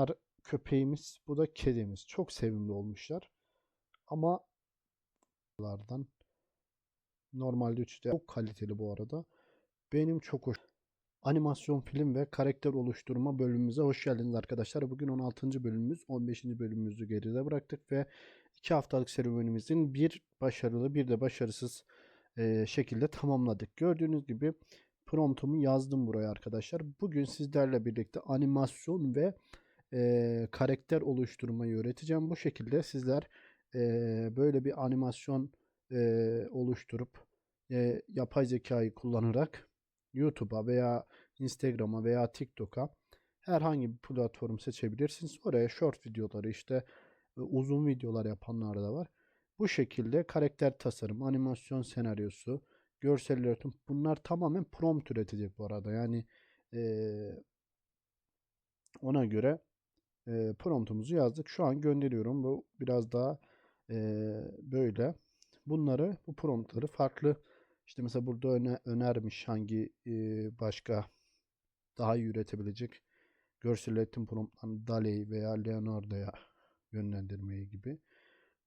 Bunlar köpeğimiz, bu da kedimiz. Çok sevimli olmuşlar. Ama lardan normalde üçü de çok kaliteli bu arada. Benim çok hoş. Animasyon film ve karakter oluşturma bölümümüze hoş geldiniz arkadaşlar. Bugün 16. bölümümüz, 15. bölümümüzü geride bıraktık ve 2 haftalık serüvenimizin bir başarılı bir de başarısız e, şekilde tamamladık. Gördüğünüz gibi promptumu yazdım buraya arkadaşlar. Bugün sizlerle birlikte animasyon ve e, karakter oluşturmayı öğreteceğim. Bu şekilde sizler e, böyle bir animasyon e, oluşturup e, yapay zekayı kullanarak YouTube'a veya Instagram'a veya TikTok'a herhangi bir platform seçebilirsiniz. Oraya short videoları işte e, uzun videolar yapanlar da var. Bu şekilde karakter tasarım, animasyon senaryosu, görsel üretim bunlar tamamen prompt üretecek bu arada. Yani e, ona göre e, promptumuzu yazdık. Şu an gönderiyorum. Bu biraz daha e, böyle. Bunları, bu promptları farklı işte mesela burada öne, önermiş hangi e, başka daha iyi üretebilecek görsel üretim promptlarını DALL-E veya Leonardo'ya yönlendirmeyi gibi.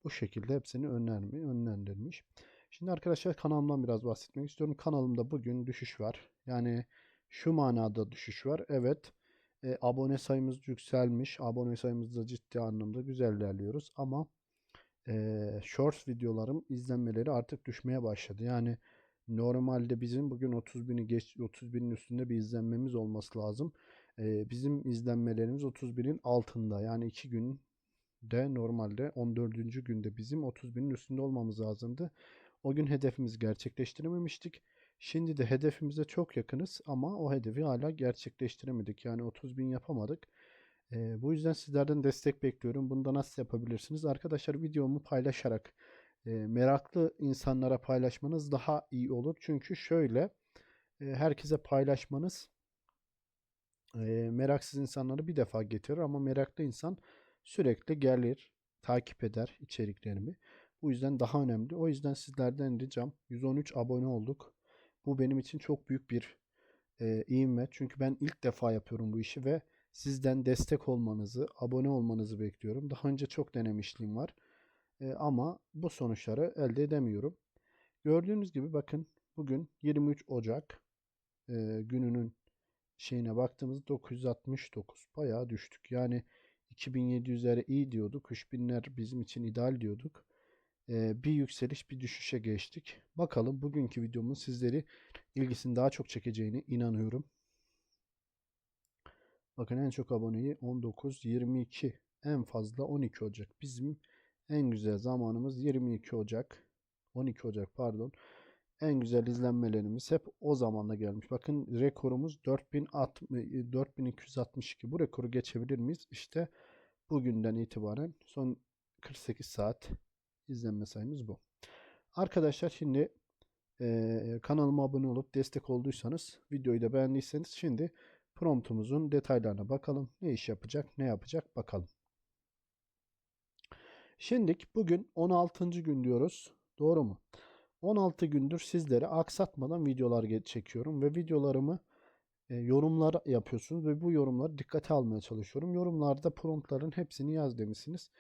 Bu şekilde hepsini önermi, önlendirmiş. Şimdi arkadaşlar kanalımdan biraz bahsetmek istiyorum. Kanalımda bugün düşüş var. Yani şu manada düşüş var. Evet e, abone sayımız yükselmiş. Abone sayımız da ciddi anlamda güzel ilerliyoruz. Ama e, shorts videolarım izlenmeleri artık düşmeye başladı. Yani normalde bizim bugün 30 bini geç 30 binin üstünde bir izlenmemiz olması lazım. E, bizim izlenmelerimiz 30 binin altında. Yani 2 günde normalde 14. günde bizim 30 binin üstünde olmamız lazımdı. O gün hedefimizi gerçekleştirememiştik. Şimdi de hedefimize çok yakınız ama o hedefi hala gerçekleştiremedik. Yani 30 bin yapamadık. E, bu yüzden sizlerden destek bekliyorum. Bunu da nasıl yapabilirsiniz? Arkadaşlar videomu paylaşarak e, meraklı insanlara paylaşmanız daha iyi olur. Çünkü şöyle e, herkese paylaşmanız e, meraksız insanları bir defa getirir ama meraklı insan sürekli gelir, takip eder içeriklerimi. Bu yüzden daha önemli. O yüzden sizlerden ricam 113 abone olduk. Bu benim için çok büyük bir e, ivme. Çünkü ben ilk defa yapıyorum bu işi ve sizden destek olmanızı, abone olmanızı bekliyorum. Daha önce çok denemişliğim var. E, ama bu sonuçları elde edemiyorum. Gördüğünüz gibi bakın bugün 23 Ocak e, gününün şeyine baktığımız 969 bayağı düştük. Yani 2700'lere iyi diyorduk. 3000'ler bizim için ideal diyorduk. E, bir yükseliş bir düşüşe geçtik. Bakalım bugünkü videomun sizleri ilgisini daha çok çekeceğine inanıyorum. Bakın en çok aboneyi 19, 22, en fazla 12 Ocak. Bizim en güzel zamanımız 22 Ocak. 12 Ocak pardon. En güzel izlenmelerimiz hep o zamanla gelmiş. Bakın rekorumuz 4060, 4262. Bu rekoru geçebilir miyiz? İşte bugünden itibaren son 48 saat izlenme sayımız bu. Arkadaşlar şimdi e, kanalıma abone olup destek olduysanız videoyu da beğendiyseniz şimdi promptumuzun detaylarına bakalım. Ne iş yapacak, ne yapacak bakalım. Şimdilik bugün 16. gün diyoruz. Doğru mu? 16 gündür sizlere aksatmadan videolar çekiyorum ve videolarımı e, yorumlar yapıyorsunuz ve bu yorumları dikkate almaya çalışıyorum. Yorumlarda promptların hepsini yaz demişsiniz.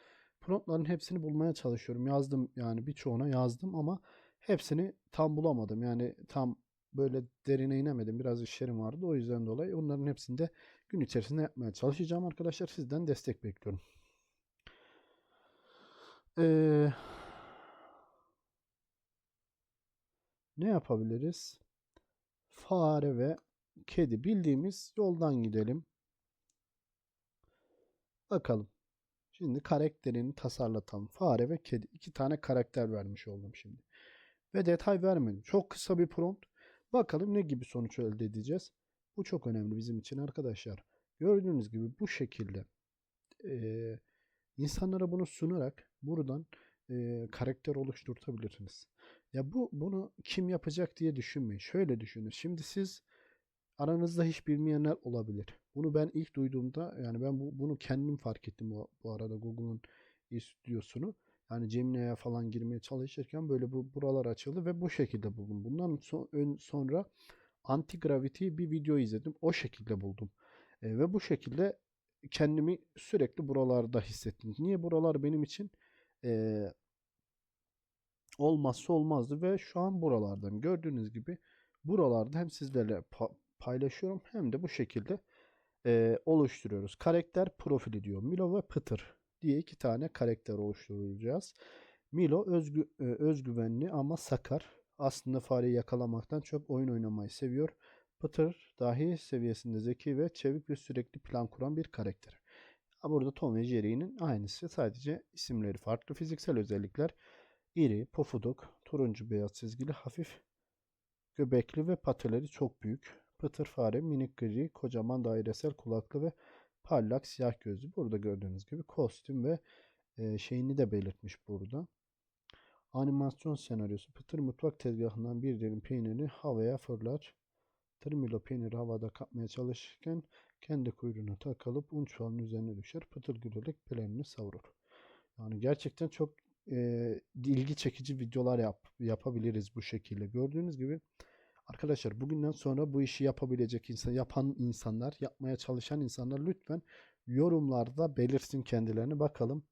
Promptların hepsini bulmaya çalışıyorum. Yazdım yani birçoğuna yazdım ama hepsini tam bulamadım. Yani tam böyle derine inemedim. Biraz işlerim vardı. O yüzden dolayı onların hepsini de gün içerisinde yapmaya çalışacağım arkadaşlar. Sizden destek bekliyorum. Ee, ne yapabiliriz? Fare ve kedi bildiğimiz yoldan gidelim. Bakalım. Şimdi karakterini tasarlatalım. Fare ve kedi. iki tane karakter vermiş oldum şimdi. Ve detay vermedim. Çok kısa bir prompt. Bakalım ne gibi sonuç elde edeceğiz. Bu çok önemli bizim için arkadaşlar. Gördüğünüz gibi bu şekilde e, insanlara bunu sunarak buradan e, karakter oluşturtabilirsiniz. Ya bu bunu kim yapacak diye düşünmeyin. Şöyle düşünün. Şimdi siz aranızda hiç bilmeyenler olabilir. Bunu ben ilk duyduğumda yani ben bu, bunu kendim fark ettim bu, bu arada Google'un stüdyosunu. Yani Gemini'ye falan girmeye çalışırken böyle bu buralar açıldı ve bu şekilde buldum. Bundan son, ön, sonra anti gravity bir video izledim. O şekilde buldum. E, ve bu şekilde kendimi sürekli buralarda hissettim. Niye buralar benim için eee, olmazsa olmazdı ve şu an buralardayım. Gördüğünüz gibi buralarda hem sizlerle paylaşıyorum hem de bu şekilde eee, oluşturuyoruz. Karakter profili diyor. Milo ve Pıtır diye iki tane karakter oluşturacağız. Milo özgü, e, özgüvenli ama sakar. Aslında fareyi yakalamaktan çok oyun oynamayı seviyor. Pıtır dahi seviyesinde zeki ve çevik ve sürekli plan kuran bir karakter. Burada Tom ve Jerry'nin aynısı. Sadece isimleri farklı. Fiziksel özellikler iri, pofuduk, turuncu beyaz çizgili, hafif göbekli ve patileri çok büyük. Pıtır fare minik gri, kocaman dairesel kulaklı ve parlak siyah gözlü. Burada gördüğünüz gibi kostüm ve e, şeyini de belirtmiş burada. Animasyon senaryosu. Pıtır mutfak tezgahından bir dilim peynirini havaya fırlar. Tırmilo peyniri havada kapmaya çalışırken kendi kuyruğuna takılıp un çuvalının üzerine düşer. Pıtır gülerek pelerini savurur. Yani gerçekten çok e, ilgi çekici videolar yap, yapabiliriz bu şekilde. Gördüğünüz gibi arkadaşlar bugünden sonra bu işi yapabilecek insan, yapan insanlar, yapmaya çalışan insanlar lütfen yorumlarda belirsin kendilerini. Bakalım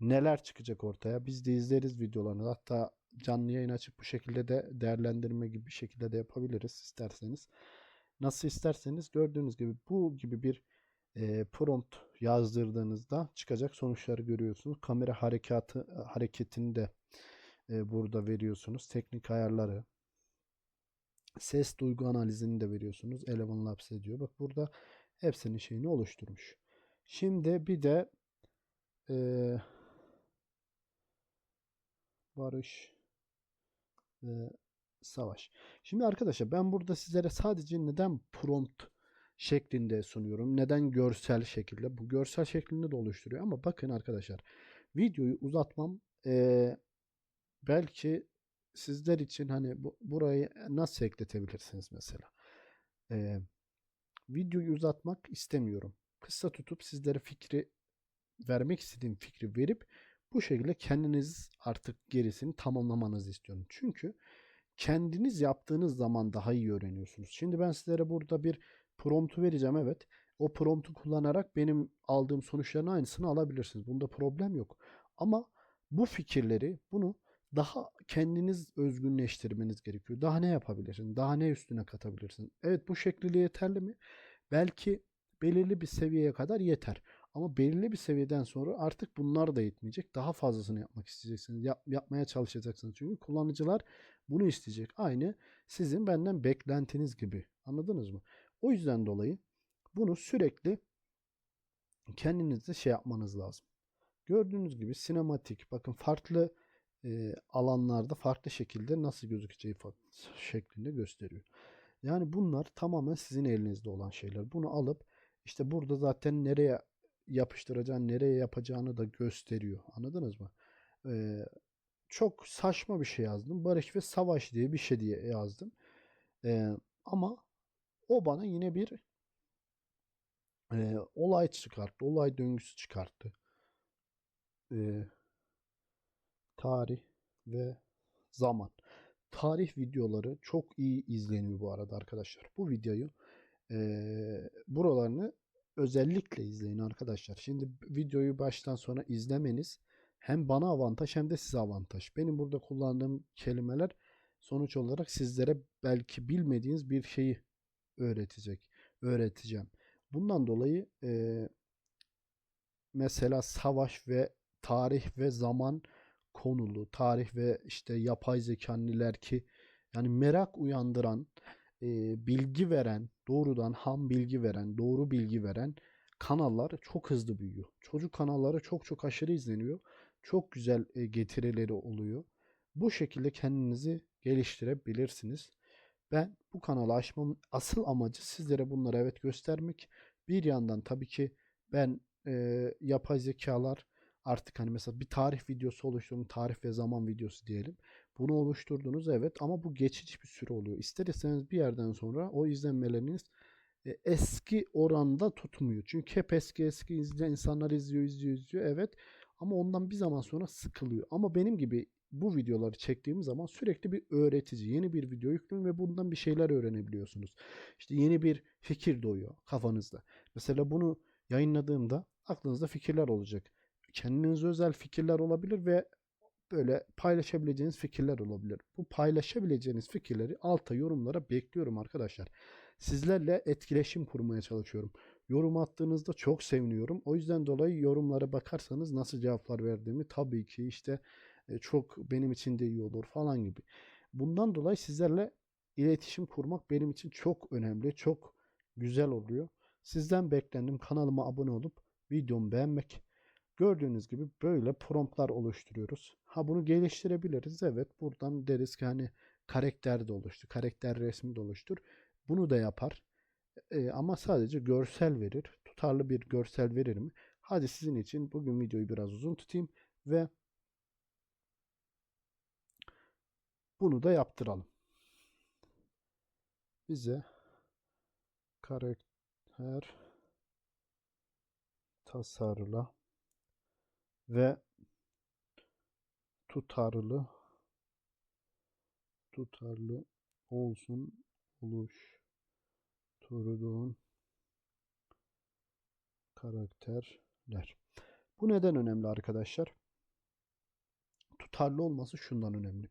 neler çıkacak ortaya. Biz de izleriz videolarını. Hatta canlı yayın açıp bu şekilde de değerlendirme gibi bir şekilde de yapabiliriz isterseniz. Nasıl isterseniz gördüğünüz gibi bu gibi bir e, prompt yazdırdığınızda çıkacak sonuçları görüyorsunuz. Kamera harekatı hareketini de e, burada veriyorsunuz. Teknik ayarları, ses duygu analizini de veriyorsunuz. Eleven Labs diyor. Bak burada hepsinin şeyini oluşturmuş. Şimdi bir de e, barış ve savaş. Şimdi arkadaşlar ben burada sizlere sadece neden prompt şeklinde sunuyorum. Neden görsel şekilde? Bu görsel şeklinde de oluşturuyor. Ama bakın arkadaşlar videoyu uzatmam eee, belki sizler için hani bu, burayı nasıl ekletebilirsiniz mesela? Eee, videoyu uzatmak istemiyorum. Kısa tutup sizlere fikri vermek istediğim fikri verip bu şekilde kendiniz artık gerisini tamamlamanızı istiyorum. Çünkü kendiniz yaptığınız zaman daha iyi öğreniyorsunuz. Şimdi ben sizlere burada bir promptu vereceğim evet. O promptu kullanarak benim aldığım sonuçların aynısını alabilirsiniz. Bunda problem yok. Ama bu fikirleri bunu daha kendiniz özgünleştirmeniz gerekiyor. Daha ne yapabilirsin? Daha ne üstüne katabilirsin? Evet bu şekliyle yeterli mi? Belki belirli bir seviyeye kadar yeter. Ama belirli bir seviyeden sonra artık bunlar da yetmeyecek. Daha fazlasını yapmak isteyeceksiniz. Yap- yapmaya çalışacaksınız. Çünkü kullanıcılar bunu isteyecek. Aynı sizin benden beklentiniz gibi. Anladınız mı? O yüzden dolayı bunu sürekli kendinizde şey yapmanız lazım. Gördüğünüz gibi sinematik bakın farklı e, alanlarda farklı şekilde nasıl gözükeceği şeklinde gösteriyor. Yani bunlar tamamen sizin elinizde olan şeyler. Bunu alıp işte burada zaten nereye yapıştıracağını, nereye yapacağını da gösteriyor. Anladınız mı? Ee, çok saçma bir şey yazdım. Barış ve savaş diye bir şey diye yazdım. Ee, ama o bana yine bir e, olay çıkarttı. Olay döngüsü çıkarttı. Ee, tarih ve zaman. Tarih videoları çok iyi izleniyor bu arada arkadaşlar. Bu videoyu eee, buralarını özellikle izleyin arkadaşlar. Şimdi videoyu baştan sona izlemeniz hem bana avantaj hem de size avantaj. Benim burada kullandığım kelimeler sonuç olarak sizlere belki bilmediğiniz bir şeyi öğretecek, öğreteceğim. Bundan dolayı eee, mesela savaş ve tarih ve zaman konulu, tarih ve işte yapay zekanın ki yani merak uyandıran, e, bilgi veren, doğrudan ham bilgi veren, doğru bilgi veren kanallar çok hızlı büyüyor. Çocuk kanalları çok çok aşırı izleniyor. Çok güzel e, getirileri oluyor. Bu şekilde kendinizi geliştirebilirsiniz. Ben bu kanalı açmamın asıl amacı sizlere bunları evet göstermek. Bir yandan tabii ki ben e, yapay zekalar artık hani mesela bir tarih videosu oluşturun, tarih ve zaman videosu diyelim. Bunu oluşturdunuz evet ama bu geçici bir süre oluyor. İster istemez bir yerden sonra o izlenmeleriniz e, eski oranda tutmuyor. Çünkü hep eski eski izleyen insanlar izliyor, izliyor, izliyor. Evet ama ondan bir zaman sonra sıkılıyor. Ama benim gibi bu videoları çektiğim zaman sürekli bir öğretici, yeni bir video yüklüyorum ve bundan bir şeyler öğrenebiliyorsunuz. İşte yeni bir fikir doğuyor kafanızda. Mesela bunu yayınladığımda aklınızda fikirler olacak. Kendinize özel fikirler olabilir ve böyle paylaşabileceğiniz fikirler olabilir. Bu paylaşabileceğiniz fikirleri alta yorumlara bekliyorum arkadaşlar. Sizlerle etkileşim kurmaya çalışıyorum. Yorum attığınızda çok seviniyorum. O yüzden dolayı yorumlara bakarsanız nasıl cevaplar verdiğimi tabii ki işte e, çok benim için de iyi olur falan gibi. Bundan dolayı sizlerle iletişim kurmak benim için çok önemli, çok güzel oluyor. Sizden beklendim kanalıma abone olup videomu beğenmek. Gördüğünüz gibi böyle promptlar oluşturuyoruz. Ha bunu geliştirebiliriz. Evet buradan deriz ki hani karakter de oluştur, karakter resmi de oluştur. Bunu da yapar. E, ama sadece görsel verir. Tutarlı bir görsel verir mi? Hadi sizin için bugün videoyu biraz uzun tutayım ve bunu da yaptıralım. Bize karakter tasarla ve tutarlı tutarlı olsun oluşturduğun karakterler. Bu neden önemli arkadaşlar? Tutarlı olması şundan önemli.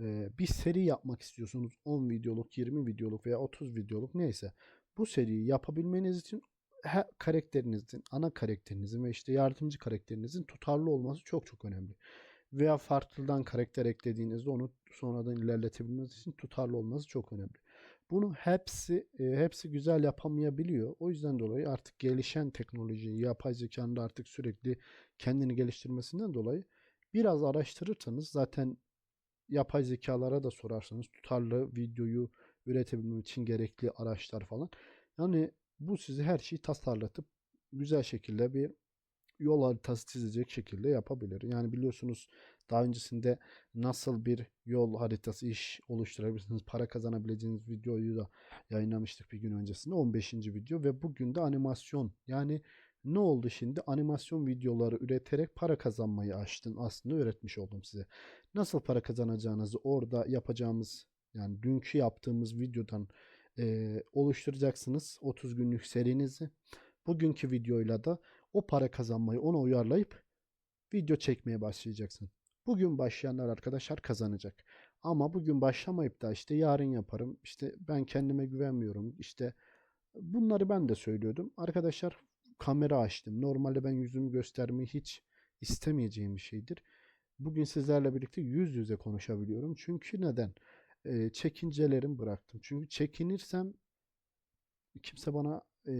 Ee, bir seri yapmak istiyorsunuz. 10 videoluk, 20 videoluk veya 30 videoluk neyse. Bu seriyi yapabilmeniz için her karakterinizin, ana karakterinizin ve işte yardımcı karakterinizin tutarlı olması çok çok önemli. Veya farklıdan karakter eklediğinizde onu sonradan ilerletebilmeniz için tutarlı olması çok önemli. Bunu hepsi e, hepsi güzel yapamayabiliyor. O yüzden dolayı artık gelişen teknoloji, yapay zekanın artık sürekli kendini geliştirmesinden dolayı biraz araştırırsanız zaten yapay zekalara da sorarsanız tutarlı videoyu üretebilmem için gerekli araçlar falan. Yani bu sizi her şeyi tasarlatıp güzel şekilde bir yol haritası çizecek şekilde yapabilir. Yani biliyorsunuz daha öncesinde nasıl bir yol haritası iş oluşturabilirsiniz, para kazanabileceğiniz videoyu da yayınlamıştık bir gün öncesinde 15. video ve bugün de animasyon yani ne oldu şimdi? Animasyon videoları üreterek para kazanmayı açtın. Aslında öğretmiş oldum size. Nasıl para kazanacağınızı orada yapacağımız yani dünkü yaptığımız videodan e, oluşturacaksınız 30 günlük serinizi. Bugünkü videoyla da o para kazanmayı ona uyarlayıp video çekmeye başlayacaksın. Bugün başlayanlar arkadaşlar kazanacak. Ama bugün başlamayıp da işte yarın yaparım. İşte ben kendime güvenmiyorum. İşte bunları ben de söylüyordum. Arkadaşlar kamera açtım. Normalde ben yüzümü göstermeyi hiç istemeyeceğim bir şeydir. Bugün sizlerle birlikte yüz yüze konuşabiliyorum. Çünkü neden? Ee, çekincelerimi bıraktım. Çünkü çekinirsem kimse bana e,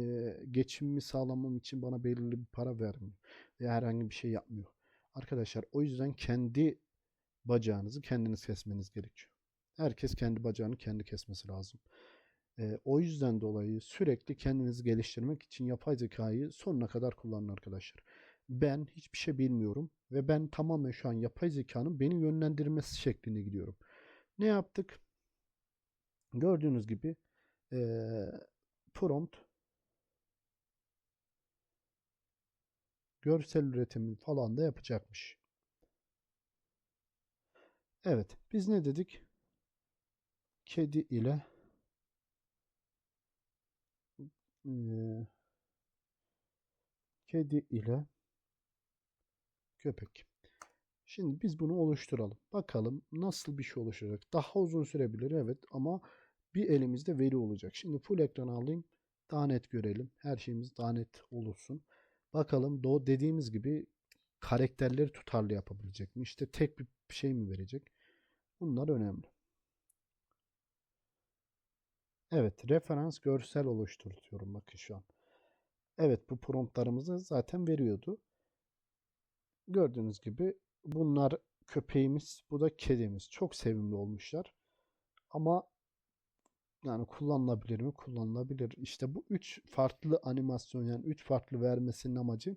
geçimimi sağlamam için bana belirli bir para vermiyor. Veya herhangi bir şey yapmıyor. Arkadaşlar o yüzden kendi bacağınızı kendiniz kesmeniz gerekiyor. Herkes kendi bacağını kendi kesmesi lazım. E, o yüzden dolayı sürekli kendinizi geliştirmek için yapay zekayı sonuna kadar kullanın arkadaşlar. Ben hiçbir şey bilmiyorum ve ben tamamen şu an yapay zekanın beni yönlendirmesi şeklinde gidiyorum. Ne yaptık? Gördüğünüz gibi e, prompt görsel üretimi falan da yapacakmış. Evet, biz ne dedik? Kedi ile e, kedi ile köpek. Şimdi biz bunu oluşturalım. Bakalım nasıl bir şey oluşacak. Daha uzun sürebilir evet ama bir elimizde veri olacak. Şimdi full ekran alayım. Daha net görelim. Her şeyimiz daha net olursun. Bakalım do dediğimiz gibi karakterleri tutarlı yapabilecek mi? İşte tek bir şey mi verecek? Bunlar önemli. Evet, referans görsel oluşturuyorum bakın şu an. Evet, bu promptlarımızı zaten veriyordu. Gördüğünüz gibi bunlar köpeğimiz, bu da kedimiz. Çok sevimli olmuşlar. Ama yani kullanılabilir mi? Kullanılabilir. İşte bu üç farklı animasyon yani üç farklı vermesinin amacı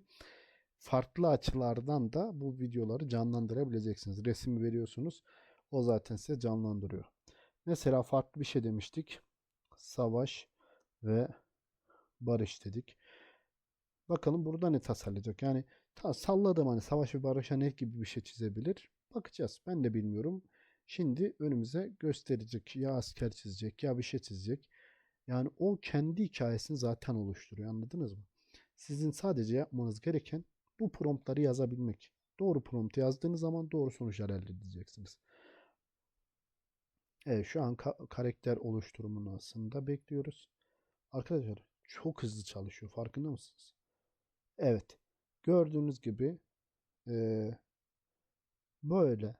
farklı açılardan da bu videoları canlandırabileceksiniz. Resim veriyorsunuz. O zaten size canlandırıyor. Mesela farklı bir şey demiştik. Savaş ve barış dedik. Bakalım burada ne tasarlayacak. Yani ta salladım hani savaş ve barışa ne gibi bir şey çizebilir. Bakacağız. Ben de bilmiyorum. Şimdi önümüze gösterecek. Ya asker çizecek ya bir şey çizecek. Yani o kendi hikayesini zaten oluşturuyor. Anladınız mı? Sizin sadece yapmanız gereken bu promptları yazabilmek. Doğru prompt yazdığınız zaman doğru sonuçlar elde edeceksiniz. Evet şu an ka- karakter oluşturumunu aslında bekliyoruz. Arkadaşlar çok hızlı çalışıyor. Farkında mısınız? Evet. Gördüğünüz gibi eee, böyle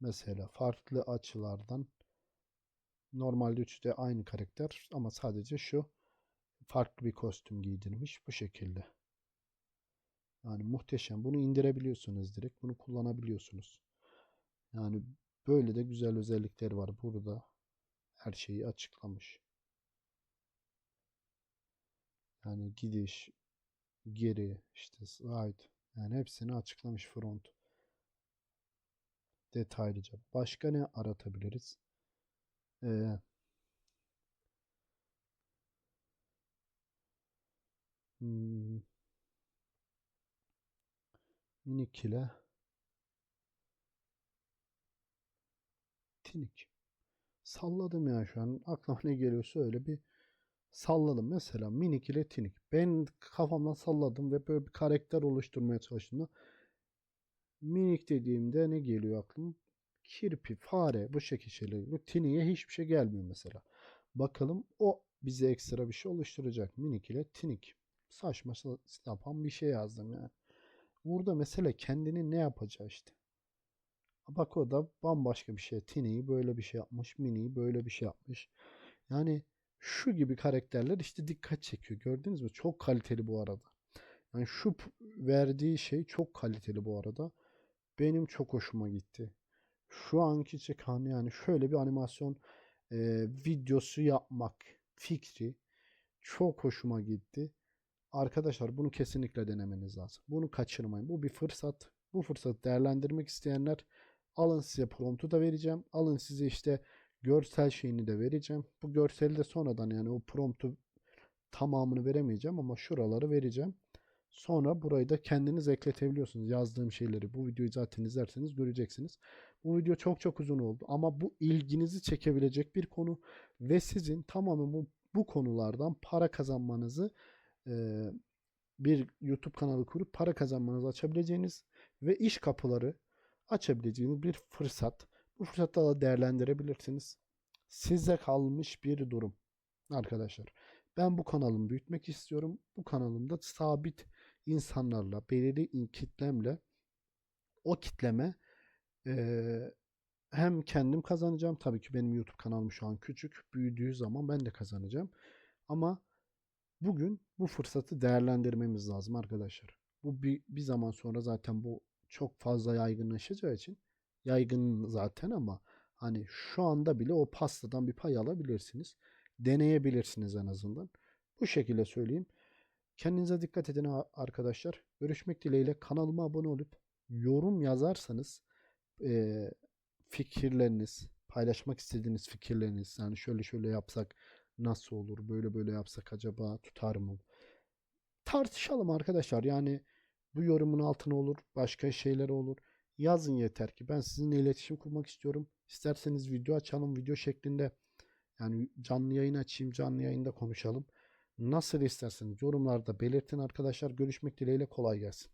mesela farklı açılardan normalde üçü de aynı karakter ama sadece şu farklı bir kostüm giydirmiş bu şekilde. Yani muhteşem. Bunu indirebiliyorsunuz direkt. Bunu kullanabiliyorsunuz. Yani böyle de güzel özellikleri var. Burada her şeyi açıklamış. Yani gidiş, geri, işte slide. Yani hepsini açıklamış front. Detaylıca. Başka ne aratabiliriz? Ee, hmm, minik ile tinik. Salladım ya şu an. Aklıma ne geliyorsa öyle bir salladım. Mesela minik ile tinik. Ben kafamdan salladım ve böyle bir karakter oluşturmaya çalıştım. Minik dediğimde ne geliyor aklıma? Kirpi, fare bu şekil şeyler geliyor. Tiniye hiçbir şey gelmiyor mesela. Bakalım o bize ekstra bir şey oluşturacak. Minik ile tinik. Saçma sapan bir şey yazdım yani. Burada mesele kendini ne yapacağı işte. Bak o da bambaşka bir şey. Tini'yi böyle bir şey yapmış. Mini'yi böyle bir şey yapmış. Yani şu gibi karakterler işte dikkat çekiyor. Gördünüz mü? Çok kaliteli bu arada. Yani şu verdiği şey çok kaliteli bu arada. Benim çok hoşuma gitti. Şu anki çıkan yani şöyle bir animasyon e, videosu yapmak fikri çok hoşuma gitti. Arkadaşlar bunu kesinlikle denemeniz lazım. Bunu kaçırmayın. Bu bir fırsat. Bu fırsatı değerlendirmek isteyenler alın size promptu da vereceğim. Alın size işte görsel şeyini de vereceğim. Bu görseli de sonradan yani o promptu tamamını veremeyeceğim ama şuraları vereceğim. Sonra burayı da kendiniz ekletebiliyorsunuz. Yazdığım şeyleri. Bu videoyu zaten izlerseniz göreceksiniz. Bu video çok çok uzun oldu ama bu ilginizi çekebilecek bir konu ve sizin tamamen bu, bu konulardan para kazanmanızı e, bir YouTube kanalı kurup para kazanmanızı açabileceğiniz ve iş kapıları açabileceğiniz bir fırsat. Bu fırsatı da değerlendirebilirsiniz. Size kalmış bir durum arkadaşlar. Ben bu kanalımı büyütmek istiyorum. Bu kanalımda sabit insanlarla, belirli kitlemle o kitleme eee, hem kendim kazanacağım. Tabii ki benim YouTube kanalım şu an küçük. Büyüdüğü zaman ben de kazanacağım. Ama bugün bu fırsatı değerlendirmemiz lazım arkadaşlar. Bu bir, bir zaman sonra zaten bu çok fazla yaygınlaşacağı için yaygın zaten ama hani şu anda bile o pastadan bir pay alabilirsiniz. Deneyebilirsiniz en azından. Bu şekilde söyleyeyim. Kendinize dikkat edin arkadaşlar. Görüşmek dileğiyle kanalıma abone olup yorum yazarsanız eee, fikirleriniz, paylaşmak istediğiniz fikirleriniz yani şöyle şöyle yapsak nasıl olur, böyle böyle yapsak acaba tutar mı? Tartışalım arkadaşlar. Yani bu yorumun altına olur, başka şeyler olur. Yazın yeter ki. Ben sizinle iletişim kurmak istiyorum. İsterseniz video açalım, video şeklinde. Yani canlı yayın açayım, canlı yayında konuşalım. Nasıl isterseniz yorumlarda belirtin arkadaşlar. Görüşmek dileğiyle kolay gelsin.